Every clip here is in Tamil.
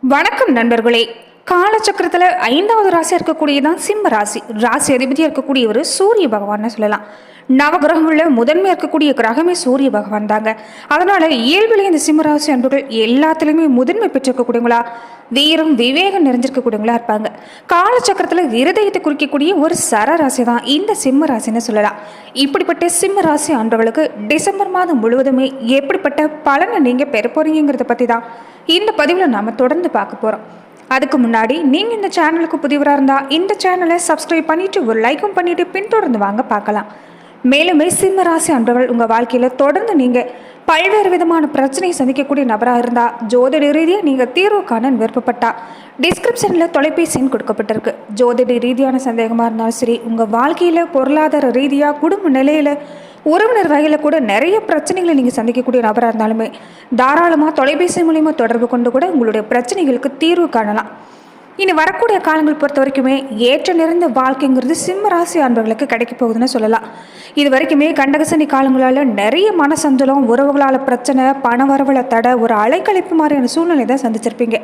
வணக்கம் நண்பர்களே. காலச்சக்கரத்தில் ஐந்தாவது ராசியாக இருக்கக்கூடியதான் சிம்ம ராசி. ராசி அதிபதியாக இருக்கக்கூடியவர் சூரிய பகவான்னு சொல்லலாம். நவகிரகங்களில் முதன்மையாக இருக்கக்கூடிய கிரகமே சூரிய பகவான் தாங்க. அதனால் இயல்பிலே இந்த சிம்மராசி அன்புகள் எல்லாத்துலேயுமே முதன்மை பெற்றிருக்கக்கூடியவங்களா வீரம் விவேகம் நிறைஞ்சிருக்கக்கூடியவங்களா இருப்பாங்க. காலச்சக்கரத்தில் இருதயத்தை குறிக்கக்கூடிய ஒரு சர ராசி தான் இந்த சிம்ம ராசின்னு சொல்லலாம். இப்படிப்பட்ட சிம்ம ராசி அன்பர்களுக்கு டிசம்பர் மாதம் முழுவதுமே எப்படிப்பட்ட பலனை நீங்கள் பெற போகிறீங்கிறத பற்றி தான் இந்த பதிவில் நாம் தொடர்ந்து பார்க்க போகிறோம் அதுக்கு முன்னாடி நீங்கள் இந்த சேனலுக்கு புதிவராக இருந்தால் இந்த சேனலை சப்ஸ்கிரைப் பண்ணிவிட்டு ஒரு லைக்கும் பண்ணிவிட்டு பின்தொடர்ந்து வாங்க பார்க்கலாம். மேலுமே சிம்ம ராசி அன்பர்கள் உங்கள் வாழ்க்கையில் தொடர்ந்து நீங்கள் பல்வேறு விதமான பிரச்சனையை சந்திக்கக்கூடிய நபராக இருந்தால் ஜோதிட ரீதியாக நீங்கள் தீர்வு காண விருப்பப்பட்டா டிஸ்கிரிப்ஷனில் தொலைபேசின்னு கொடுக்கப்பட்டிருக்கு. ஜோதிட ரீதியான சந்தேகமாக இருந்தாலும் சரி உங்கள் வாழ்க்கையில் பொருளாதார ரீதியாக குடும்ப நிலையில் உறவினர் வகையில் கூட நிறைய பிரச்சனைகளை நீங்கள் சந்திக்கக்கூடிய நபராக இருந்தாலுமே தாராளமாக தொலைபேசி மூலிமா தொடர்பு கொண்டு கூட உங்களுடைய பிரச்சனைகளுக்கு தீர்வு காணலாம். இனி வரக்கூடிய காலங்கள் பொறுத்த வரைக்குமே ஏற்ற நிறைந்த வாழ்க்கைங்கிறது சிம்ம ராசி அன்பர்களுக்கு கிடைக்க போகுதுன்னு சொல்லலாம். இது வரைக்குமே கண்டகசனி காலங்களால் நிறைய மனசஞ்சலம் உறவுகளால் பிரச்சனை பண வரவுல தடை ஒரு அலைக்கழிப்பு மாதிரியான சூழ்நிலை தான் சந்திச்சிருப்பீங்க.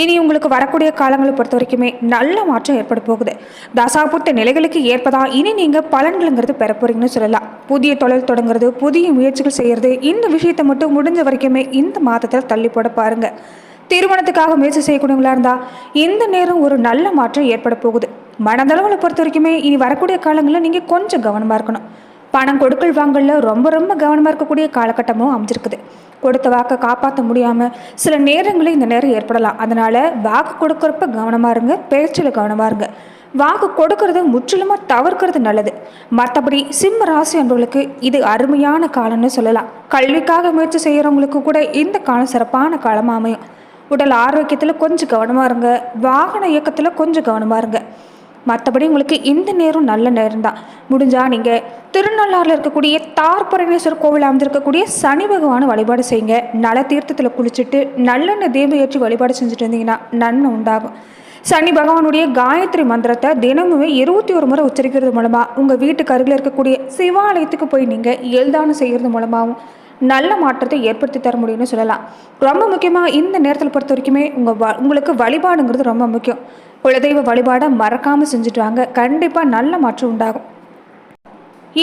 இனி உங்களுக்கு வரக்கூடிய காலங்களை பொறுத்த வரைக்குமே நல்ல மாற்றம் ஏற்பட போகுது. தசாபுத்த நிலைகளுக்கு ஏற்பதா இனி நீங்கள் பலன்களுங்கிறது பெற போறீங்கன்னு சொல்லலாம். புதிய தொழில் தொடங்குறது புதிய முயற்சிகள் செய்கிறது இந்த விஷயத்தை மட்டும் முடிஞ்ச வரைக்குமே இந்த மாதத்தில் தள்ளி போட பாருங்கள் திருமணத்துக்காக முயற்சி செய்யக்கூடியவங்களா இருந்தால் இந்த நேரம் ஒரு நல்ல மாற்றம் ஏற்பட போகுது. மனதளவுல பொறுத்த வரைக்குமே இனி வரக்கூடிய காலங்களில் நீங்கள் கொஞ்சம் கவனமாக இருக்கணும். பணம் கொடுக்கல் வாங்கல ரொம்ப ரொம்ப கவனமாக இருக்கக்கூடிய காலகட்டமும் அமைஞ்சிருக்குது. கொடுத்த வாக்கை காப்பாற்ற முடியாமல் சில நேரங்களில் இந்த நேரம் ஏற்படலாம். அதனால் வாக்கு கொடுக்குறப்ப கவனமாக இருங்க பேச்சில் கவனமாக இருங்க. வாக்கு கொடுக்கறது முற்றிலுமாக தவிர்க்கிறது நல்லது. மற்றபடி சிம்ம ராசி என்பவர்களுக்கு இது அருமையான காலம்னு சொல்லலாம். கல்விக்காக முயற்சி செய்கிறவங்களுக்கு கூட இந்த காலம் சிறப்பான காலமாக அமையும். உடல் ஆரோக்கியத்தில் கொஞ்சம் கவனமாக இருங்க. வாகன இயக்கத்தில் கொஞ்சம் கவனமாக இருங்க. மற்றபடி உங்களுக்கு இந்த நேரம் நல்ல நேரம் தான். முடிஞ்சால் நீங்கள் திருநள்ளாறில் இருக்கக்கூடிய தார்பரணேஸ்வரர் கோவில் அமைந்திருக்கக்கூடிய சனி பகவானை வழிபாடு செய்யுங்க. நல தீர்த்தத்தில் குளிச்சுட்டு நல்லெண்ணெய் தீபம் ஏற்றி வழிபாடு செஞ்சுட்டு இருந்தீங்கன்னா நன்மை உண்டாகும். சனி பகவானுடைய காயத்ரி மந்திரத்தை தினமுமே இருபத்தி ஒரு முறை உச்சரிக்கிறது மூலமாக உங்கள் வீட்டுக்கு அருகில் இருக்கக்கூடிய சிவாலயத்துக்கு போய் நீங்கள் எல்தானம் செய்கிறது மூலமாகவும் நல்ல மாற்றத்தை ஏற்படுத்தி தர முடியும்னு சொல்லலாம். ரொம்ப முக்கியமாக இந்த நேரத்தில் பொறுத்த வரைக்குமே உங்கள் வ உங்களுக்கு வழிபாடுங்கிறது ரொம்ப முக்கியம். குலதெய்வ வழிபாடை மறக்காமல் செஞ்சுட்டு வாங்க. கண்டிப்பாக நல்ல மாற்றம் உண்டாகும்.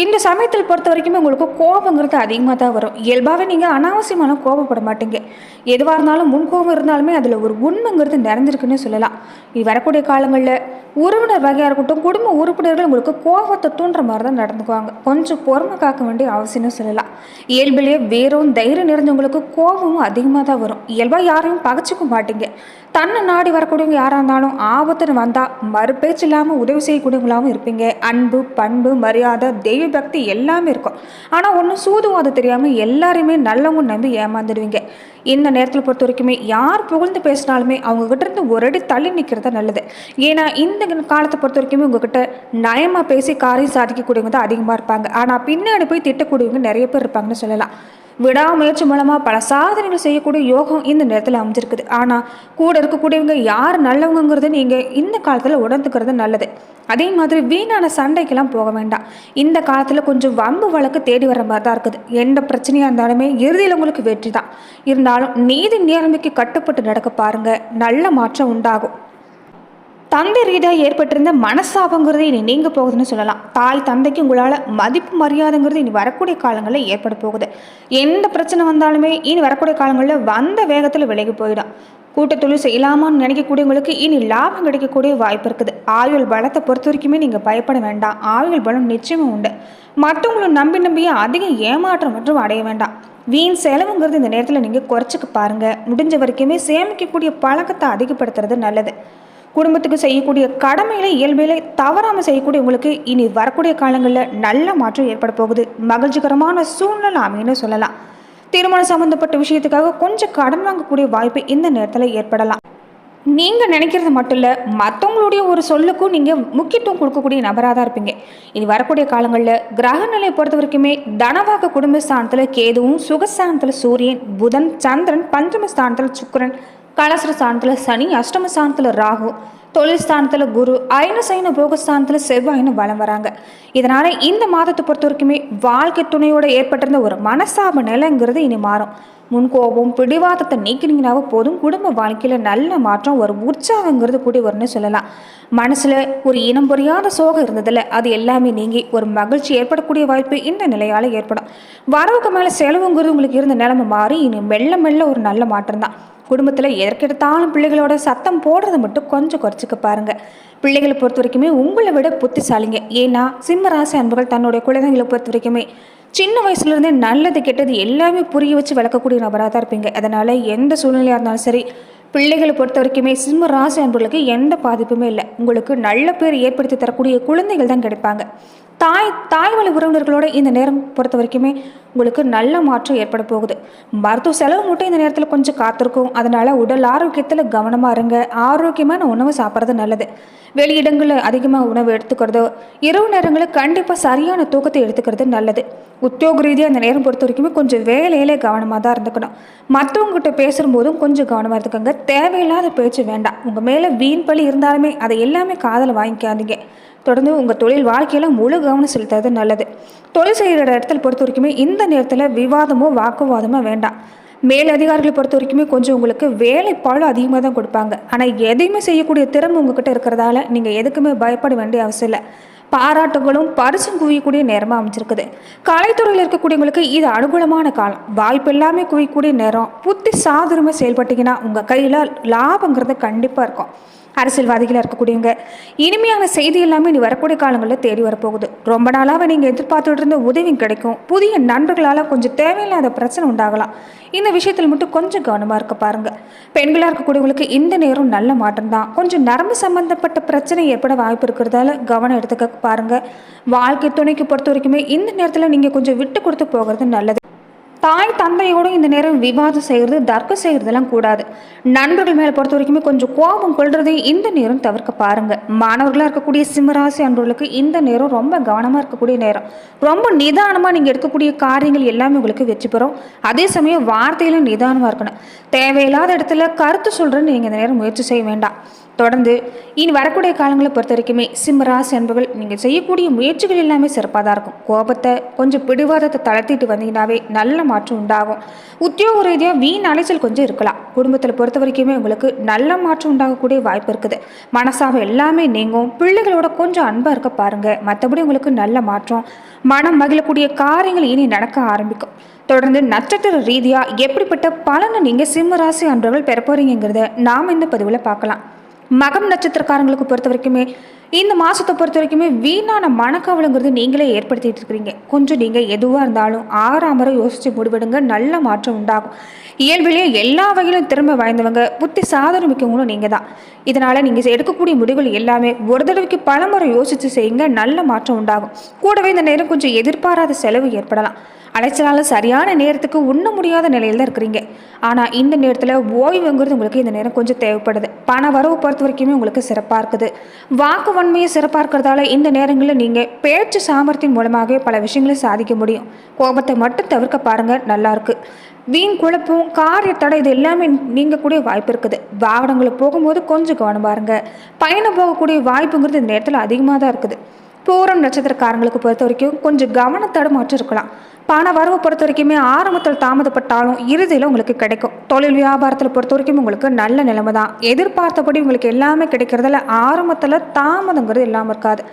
இந்த சமயத்தில் பொறுத்த வரைக்குமே உங்களுக்கு கோபங்கிறது அதிகமாக தான் வரும். இயல்பாகவே நீங்கள் அனாவசியமான கோபப்பட மாட்டீங்க. எதுவாக இருந்தாலும் முன் கோபம் இருந்தாலுமே அதில் ஒரு உண்மைங்கிறது நிறைஞ்சிருக்குன்னு சொல்லலாம். இது வரக்கூடிய காலங்களில் உறவினர் வகையாக இருக்கட்டும் குடும்ப உறுப்பினர்கள் உங்களுக்கு கோபத்தை தூண்டுற மாதிரி தான் நடந்துக்குவாங்க. கொஞ்சம் பொறுமை காக்க வேண்டிய அவசியம்னு சொல்லலாம். இயல்பிலேயே வேறும் தைரியம் நிறைஞ்சவங்களுக்கு கோபமும் அதிகமாக தான் வரும். இயல்பாக யாரையும் பகச்சிக்க மாட்டீங்க. தன்னை நாடி வரக்கூடியவங்க யாராக இருந்தாலும் ஆபத்துன்னு வந்தால் மறுபேச்சு இல்லாமல் உதவி செய்யக்கூடியவங்களாகவும் இருப்பீங்க. அன்பு பண்பு மரியாதை தெய்வ பக்தி எல்லாமே இருக்கும். ஆனால் ஒன்றும் அது தெரியாமல் எல்லாருமே நல்லவங்க நம்பி ஏமாந்துடுவீங்க. இந்த நேரத்தில் பொறுத்த வரைக்குமே யார் புகழ்ந்து பேசினாலுமே அவங்கக்கிட்ட இருந்து ஒரு அடி தள்ளி நிற்கிறது நல்லது. ஏன்னா இந்த காலத்தை பொறுத்த வரைக்குமே உங்ககிட்ட நயமாக பேசி காரியம் சாதிக்கக்கூடியவங்க தான் அதிகமாக இருப்பாங்க. ஆனால் பின்னாடி போய் திட்டக்கூடியவங்க நிறைய பேர் இருப்பாங்கன்னு சொல்லலாம். விடாமுயற்சி மூலமாக பல சாதனைகள் செய்யக்கூடிய யோகம் இந்த நேரத்தில் அமைஞ்சிருக்குது. ஆனால் கூட இருக்கக்கூடியவங்க யார் நல்லவங்கிறது நீங்கள் இந்த காலத்தில் உணர்ந்துக்கிறது நல்லது. அதே மாதிரி வீணான சண்டைக்கெல்லாம் போக வேண்டாம். இந்த காலத்தில் கொஞ்சம் வம்பு வழக்கு தேடி வர மாதிரி தான் இருக்குது. எந்த பிரச்சனையாக இருந்தாலுமே இறுதியில் உங்களுக்கு வெற்றி தான் இருந்தாலும் நீதி நேர்மைக்கு கட்டுப்பட்டு நடக்க பாருங்கள் நல்ல மாற்றம் உண்டாகும். தந்தை ரீதியாக ஏற்பட்டிருந்த மனசாபங்கிறது இனி நீங்க போகுதுன்னு சொல்லலாம். தாய் தந்தைக்கு உங்களால் மதிப்பு மரியாதைங்கிறது இனி வரக்கூடிய காலங்களில் ஏற்பட போகுது. எந்த பிரச்சனை வந்தாலுமே இனி வரக்கூடிய காலங்களில் வந்த வேகத்தில் விலகி போயிடும். கூட்டத்தொழில் செய்யலாமான்னு நினைக்கக்கூடியவங்களுக்கு இனி லாபம் கிடைக்கக்கூடிய வாய்ப்பு இருக்குது. ஆயுள் பலத்தை பொறுத்த வரைக்குமே நீங்கள் பயப்பட வேண்டாம். ஆயுள் பலம் நிச்சயமும் உண்டு. மற்றவங்களை நம்பி நம்பியே அதிக ஏமாற்றம் மற்றும் அடைய வேண்டாம். வீண் செலவுங்கிறது இந்த நேரத்தில் நீங்கள் குறைச்சிக்க பாருங்கள் முடிஞ்ச வரைக்குமே சேமிக்கக்கூடிய பழக்கத்தை அதிகப்படுத்துறது நல்லது. குடும்பத்துக்கு செய்யக்கூடிய கடமையில இயல்பில தவறாமல் செய்யக்கூடிய உங்களுக்கு இனி வரக்கூடிய காலங்களில் நல்ல மாற்றம் ஏற்பட போகுது. மகிழ்ச்சிகரமான சூழ்நிலை அமைன்னு சொல்லலாம். திருமணம் சம்பந்தப்பட்ட விஷயத்துக்காக கொஞ்சம் கடன் வாங்கக்கூடிய வாய்ப்பு இந்த நேரத்தில் ஏற்படலாம். நீங்கள் நினைக்கிறது மட்டும் இல்லை மற்றவங்களுடைய ஒரு சொல்லுக்கும் நீங்கள் முக்கியத்துவம் கொடுக்கக்கூடிய நபராக தான் இருப்பீங்க. இனி வரக்கூடிய காலங்களில் கிரக நிலையை பொறுத்த வரைக்குமே தனவாக குடும்பஸ்தானத்தில் கேதுவும் சுகஸ்தானத்தில் சூரியன் புதன் சந்திரன் பஞ்சமஸ்தானத்தில் சுக்கரன் கலசர ஸ்தானத்தில் சனி அஷ்டம ஸ்தானத்தில் ராகு தொழில் ஸ்தானத்தில் குரு அயன சைன போகஸ்தானத்தில் செவ்வாயின்னு வளம் வராங்க. இதனால் இந்த மாதத்தை பொறுத்த வரைக்குமே வாழ்க்கை துணையோடு ஏற்பட்டிருந்த ஒரு மனசாப நிலைங்கிறது இனி மாறும். முன்கோபம் பிடிவாதத்தை நீக்கினீங்கனாவே போதும். குடும்ப வாழ்க்கையில் நல்ல மாற்றம் ஒரு உற்சாகங்கிறது கூடி வரும்னு சொல்லலாம். மனசில் ஒரு இனம் புரியாத சோகம் இருந்ததில்ல அது எல்லாமே நீங்கி ஒரு மகிழ்ச்சி ஏற்படக்கூடிய வாய்ப்பு இந்த நிலையால் ஏற்படும். வரவுக்கு மேலே செலவுங்கிறது உங்களுக்கு இருந்த நிலைமை மாறி இனி மெல்ல மெல்ல ஒரு நல்ல மாற்றம் தான் குடும்பத்தில் எதற்கெடுத்தாலும் பிள்ளைகளோட சத்தம் போடுறதை மட்டும் கொஞ்சம் குறைச்சிக்க பாருங்கள் பிள்ளைகளை பொறுத்த வரைக்குமே உங்களை விட புத்திசாலிங்க. ஏன்னா சிம்மராசி அன்புகள் தன்னுடைய குழந்தைங்களை பொறுத்த வரைக்குமே சின்ன வயசுலேருந்தே நல்லது கெட்டது எல்லாமே புரிய வச்சு வளர்க்கக்கூடிய நபராக தான் இருப்பீங்க. அதனால் எந்த சூழ்நிலையாக இருந்தாலும் சரி பிள்ளைகளை பொறுத்த வரைக்குமே சிம்ம ராசி அன்பர்களுக்கு எந்த பாதிப்புமே இல்லை. உங்களுக்கு நல்ல பேர் ஏற்படுத்தி தரக்கூடிய குழந்தைகள் தான் கிடைப்பாங்க. தாய் தாய் வழி உறவினர்களோட இந்த நேரம் பொறுத்த வரைக்குமே உங்களுக்கு நல்ல மாற்றம் ஏற்பட போகுது. மருத்துவ செலவு மட்டும் இந்த நேரத்தில் கொஞ்சம் காத்திருக்கும். அதனால் உடல் ஆரோக்கியத்தில் கவனமாக இருங்க. ஆரோக்கியமான உணவு சாப்பிட்றது நல்லது. வெளியிடங்களில் அதிகமாக உணவு எடுத்துக்கிறதோ இரவு நேரங்களில் கண்டிப்பாக சரியான தூக்கத்தை எடுத்துக்கிறது நல்லது. உத்தியோக ரீதியாக அந்த நேரம் பொறுத்த வரைக்குமே கொஞ்சம் வேலையிலே கவனமாக தான் இருந்துக்கணும். மற்றவங்ககிட்ட பேசும்போதும் கொஞ்சம் கவனமாக இருந்துக்கோங்க. தேவையில்லாத பேச்சு வேண்டாம். உங்கள் மேலே வீண் பழி இருந்தாலுமே அதை எல்லாமே காதில் வாங்கிக்காதீங்க. தொடர்ந்து உங்கள் தொழில் வாழ்க்கையில் முழு கவனம் செலுத்துறது நல்லது. தொழில் செய்கிற இடத்துல பொறுத்த வரைக்குமே இந்த நேரத்தில் விவாதமோ வாக்குவாதமோ வேண்டாம். மேல் அதிகாரிகளை பொறுத்த வரைக்குமே கொஞ்சம் உங்களுக்கு வேலை அதிகமாக தான் கொடுப்பாங்க. ஆனால் எதையுமே செய்யக்கூடிய திறமை உங்ககிட்ட இருக்கிறதால நீங்கள் எதுக்குமே பயப்பட வேண்டிய அவசியம் இல்லை. பாராட்டுகளும் பரிசும் குவியக்கூடிய நேரமாக அமைஞ்சிருக்குது. கலைத்துறையில் இருக்கக்கூடியவங்களுக்கு இது அனுகூலமான காலம். வாய்ப்பு எல்லாமே குவியக்கூடிய நேரம். புத்தி சாதுரமாக செயல்பட்டீங்கன்னா உங்கள் கையில் லாபங்கிறது கண்டிப்பாக இருக்கும். அரசியல்வாதிகளாக இருக்கக்கூடியவங்க. இனிமையான செய்தி எல்லாமே இனி வரக்கூடிய காலங்களில் தேடி வரப்போகுது. ரொம்ப நாளாக நீங்கள் எதிர்பார்த்துட்டு இருந்த உதவியும் கிடைக்கும். புதிய நண்பர்களால் கொஞ்சம் தேவையில்லாத பிரச்சனை உண்டாகலாம். இந்த விஷயத்தில் மட்டும் கொஞ்சம் கவனமாக இருக்க பாருங்க. பெண்களாக இருக்கக்கூடியவங்களுக்கு இந்த நேரம் நல்ல மாற்றம் தான். கொஞ்சம் நரம்பு சம்பந்தப்பட்ட பிரச்சனை ஏற்பட வாய்ப்பு இருக்கிறதால கவனம் எடுத்துக்க பாருங்க. வாழ்க்கை துணைக்கு பொறுத்த வரைக்குமே இந்த நேரத்தில் நீங்கள் கொஞ்சம் விட்டு கொடுத்து போகிறது நல்லது. தாய் தந்தையோட இந்த நேரம் விவாதம் செய்கிறது தர்க்கம் செய்கிறதெல்லாம் கூடாது. நண்பர்கள் மேலே பொறுத்த வரைக்குமே கொஞ்சம் கோபம் கொள்றதை இந்த நேரம் தவிர்க்க பாருங்கள் மாணவர்களாக இருக்கக்கூடிய சிம்மராசி அன்பர்களுக்கு இந்த நேரம் ரொம்ப கவனமாக இருக்கக்கூடிய நேரம். ரொம்ப நிதானமாக நீங்கள் எடுக்கக்கூடிய காரியங்கள் எல்லாமே உங்களுக்கு வெற்றி பெறும். அதே சமயம் வார்த்தையிலும் நிதானமாக இருக்கணும். தேவையில்லாத இடத்துல கருத்து சொல்கிறேன்னு நீங்கள் இந்த நேரம் முயற்சி செய்ய வேண்டாம். தொடர்ந்து இனி வரக்கூடிய காலங்களை பொறுத்த வரைக்குமே சிம்மராசி அன்புகள் நீங்கள் செய்யக்கூடிய முயற்சிகள் எல்லாமே சிறப்பாக தான் இருக்கும். கோபத்தை கொஞ்சம் பிடிவாதத்தை தளர்த்திட்டு வந்தீங்கன்னாவே நல்ல மாற்றம் உண்டாகும். உத்தியோக ரீதியாக வீண் அலைச்சல் கொஞ்சம் இருக்கலாம். குடும்பத்தில் பொறுத்த வரைக்குமே உங்களுக்கு நல்ல மாற்றம் உண்டாகக்கூடிய வாய்ப்பு இருக்குது. மனசாக எல்லாமே நீங்கும். பிள்ளைகளோட கொஞ்சம் அன்பாக இருக்க பாருங்கள் மற்றபடி உங்களுக்கு நல்ல மாற்றம் மனம் மகிழக்கூடிய காரியங்கள் இனி நடக்க ஆரம்பிக்கும். தொடர்ந்து நட்சத்திர ரீதியாக எப்படிப்பட்ட பலனை நீங்கள் சிம்ம ராசி அன்றவர்கள் பெற போறீங்கிறத நாம் இந்த பதிவில் பார்க்கலாம். மகம் நட்சத்திரக்காரங்களுக்கு பொறுத்த வரைக்குமே இந்த மாதத்தை பொறுத்த வரைக்குமே வீணான மனக்கவலைங்கிறது நீங்களே ஏற்படுத்திட்டு இருக்கிறீங்க. கொஞ்சம் நீங்கள் எதுவாக இருந்தாலும் ஆறாமரை யோசித்து முடிவெடுங்க. நல்ல மாற்றம் உண்டாகும். இயல்பிலேயே எல்லா வகையிலும் திறமை வாய்ந்தவங்க புத்தி சாதனை மிக்கவங்களும் நீங்கள் தான் இதனால் நீங்கள் எடுக்கக்கூடிய முடிவுகள் எல்லாமே ஒரு தடவைக்கு பலமுறை யோசித்து செய்யுங்க. நல்ல மாற்றம் உண்டாகும். கூடவே இந்த நேரம் கொஞ்சம் எதிர்பாராத செலவு ஏற்படலாம். அலைச்சலால் சரியான நேரத்துக்கு உண்ண முடியாத நிலையில் தான் இருக்கிறீங்க. ஆனால் இந்த நேரத்தில் ஓய்வுங்கிறது உங்களுக்கு இந்த நேரம் கொஞ்சம் தேவைப்படுது. பண வரவு பொறுத்த வரைக்குமே உங்களுக்கு சிறப்பாக இருக்குது. வாக்கு வன்மையை சிறப்பாக இருக்கிறதால இந்த நேரங்களில் நீங்கள் பேச்சு சாமர்த்தியம் மூலமாகவே பல விஷயங்களை சாதிக்க முடியும். கோபத்தை மட்டும் தவிர்க்க பாருங்கள் நல்லாயிருக்கு வீண் குழப்பம் காரிய தடை இது எல்லாமே நீங்கக்கூடிய வாய்ப்பு இருக்குது. வாகனங்களை போகும்போது கொஞ்சம் கவனம் பாருங்கள் பயணம் போகக்கூடிய வாய்ப்புங்கிறது இந்த நேரத்தில் அதிகமாக தான் இருக்குது. பூரம் நட்சத்திரக்காரங்களுக்கு பொறுத்த வரைக்கும் கொஞ்சம் கவனத்தோட மாற்றம் இருக்கலாம் பண வரவு பொறுத்த வரைக்குமே ஆரம்பத்தில் தாமதப்பட்டாலும் இறுதியில் உங்களுக்கு கிடைக்கும். தொழில் வியாபாரத்தில் பொறுத்த வரைக்கும் உங்களுக்கு நல்ல நிலைமை தான். எதிர்பார்த்தபடி உங்களுக்கு எல்லாமே கிடைக்கிறதுல ஆரம்பத்தில் தாமதங்கிறது இல்லாமல் இருக்காது.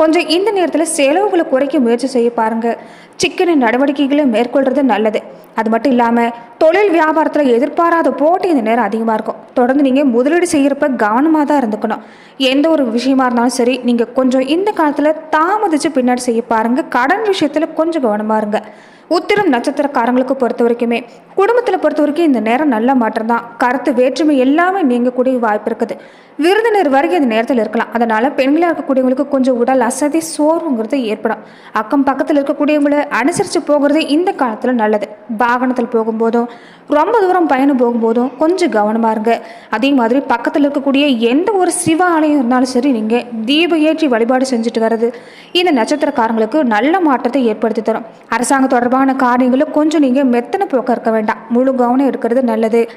கொஞ்சம் இந்த நேரத்தில் செலவுகளை குறைக்க முயற்சி செய்ய பாருங்க. சிக்கன நடவடிக்கைகளை மேற்கொள்றது நல்லது. அது மட்டும் இல்லாமல் தொழில் வியாபாரத்தில் எதிர்பாராத போட்டி இந்த நேரம் அதிகமாக இருக்கும். தொடர்ந்து நீங்கள் முதலீடு செய்கிறப்ப கவனமாக தான் இருந்துக்கணும். எந்த ஒரு விஷயமா இருந்தாலும் சரி நீங்கள் கொஞ்சம் இந்த காலத்தில் தாமதித்து பின்னாடி செய்ய பாருங்கள் கடன் விஷயத்தில் கொஞ்சம் கவனமாக இருங்க. உத்திரம் நட்சத்திரக்காரங்களுக்கு பொறுத்த வரைக்குமே குடும்பத்தில் பொறுத்த வரைக்கும் இந்த நேரம் நல்ல மாற்றம் தான் கருத்து வேற்றுமை எல்லாமே நீங்கக்கூடிய வாய்ப்பு இருக்குது. விருந்தினர் வரைக்கும் இந்த நேரத்தில் இருக்கலாம். அதனால் பெண்களாக இருக்கக்கூடியவங்களுக்கு கொஞ்சம் உடல் அசதி சோர்வுங்கிறது ஏற்படும். அக்கம் பக்கத்தில் இருக்கக்கூடியவங்களை அனுசரித்து போகிறது இந்த காலத்தில் நல்லது. வாகனத்தில் போகும்போதும் ரொம்ப தூரம் பயணம் போகும்போதும் கொஞ்சம் கவனமாக இருங்க. அதே மாதிரி பக்கத்தில் இருக்கக்கூடிய எந்த ஒரு சிவ ஆலயம் இருந்தாலும் சரி நீங்கள் தீப ஏற்றி வழிபாடு செஞ்சுட்டு வர்றது இந்த நட்சத்திரக்காரங்களுக்கு நல்ல மாற்றத்தை ஏற்படுத்தி தரும். அரசாங்க தொடர்பான காரியங்களில் கொஞ்சம் நீங்கள் மெத்தனை போக்க இருக்க வேண்டாம். முழு கவனம் இருக்கிறது நல்லது.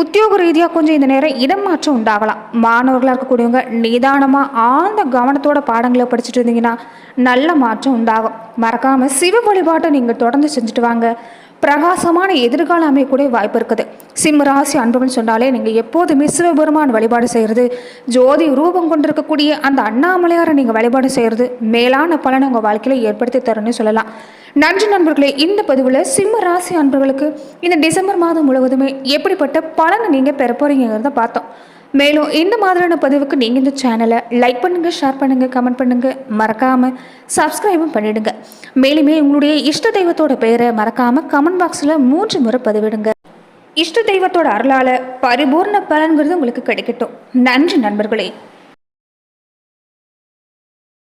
உத்தியோக ரீதியாக கொஞ்சம் இந்த நேரம் இடமாற்றம் உண்டாகலாம். மாணவர்களாக இருக்கக்கூடியவங்க நிதானமாக ஆழ்ந்த கவனத்தோட பாடங்களை படிச்சுட்டு இருந்தீங்கன்னா நல்ல மாற்றம் உண்டாகும். மறக்காமல் சிவ வழிபாட்டை நீங்கள் தொடர்ந்து செஞ்சுட்டு வாங்க. பிரகாசமான எதிர்காலம் அமையக்கூடிய வாய்ப்பு இருக்குது. சிம்ம ராசி அன்புன்னு சொன்னாலே நீங்கள் எப்போதுமே சிவபெருமான் வழிபாடு செய்கிறது ஜோதி ரூபம் கொண்டிருக்கக்கூடிய அந்த அண்ணாமலையாரை நீங்கள் வழிபாடு செய்கிறது மேலான பலனை உங்கள் வாழ்க்கையில் ஏற்படுத்தி தரும்னு சொல்லலாம். நன்றி நண்பர்களே இந்த பதிவில் சிம்ம ராசி அன்பர்களுக்கு இந்த டிசம்பர் மாதம் முழுவதுமே எப்படிப்பட்ட பலனை நீங்கள் பெற போகிறீங்கிறத பார்த்தோம். மேலும் இந்த மாதிரியான பதிவுக்கு நீங்கள் இந்த சேனலை லைக் பண்ணுங்கள் ஷேர் பண்ணுங்கள் கமெண்ட் பண்ணுங்கள் மறக்காமல் சப்ஸ்கிரைபும் பண்ணிவிடுங்க மேலுமே உங்களுடைய இஷ்ட தெய்வத்தோட பெயரை மறக்காமல் கமெண்ட் பாக்ஸில் மூன்று முறை பதிவிடுங்க. இஷ்ட தெய்வத்தோட அருளால் பரிபூர்ண பலன்கிறது உங்களுக்கு கிடைக்கட்டும். நன்றி நண்பர்களே.